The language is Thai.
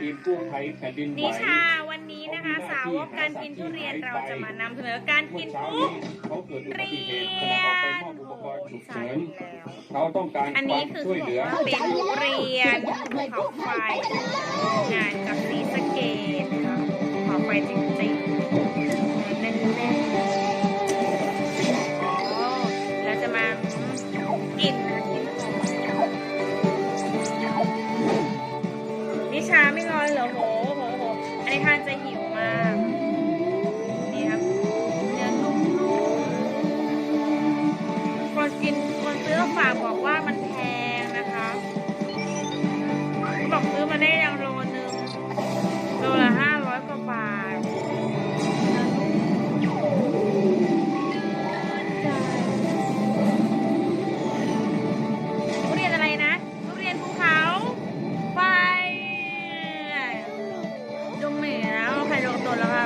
ทีมกู้ภัยแผ่นดินไหวนิชาวันนี้นะคะสาวกการกินทุเรียนเราจะมานำเสนอการกินเช้าปุ๊นี้บเขาเกิดอุเรีบัติเหตุยขณะออกไปนมอบอุปกรณ์ฉุกใช่เฉินแล้วเขาต้องการอันควานี้มคือช่วยเขาเหลือบอกว่าเป็นทุเรียนภูเขาไฟงานจากสีสะเกดนะคะภูเขาไฟจริงๆแน่นๆอ๋อแล้วจะมากิน นิชาไม่รอเลยเหรอโหโหโหอันนี้ทานจะหิวมากนี่ครับเนื้อนุ่มๆคนกินคนซื้อฝากบอกว่ามันแพงนะคะ บอกซื้อมาได้ยังโล 肉多了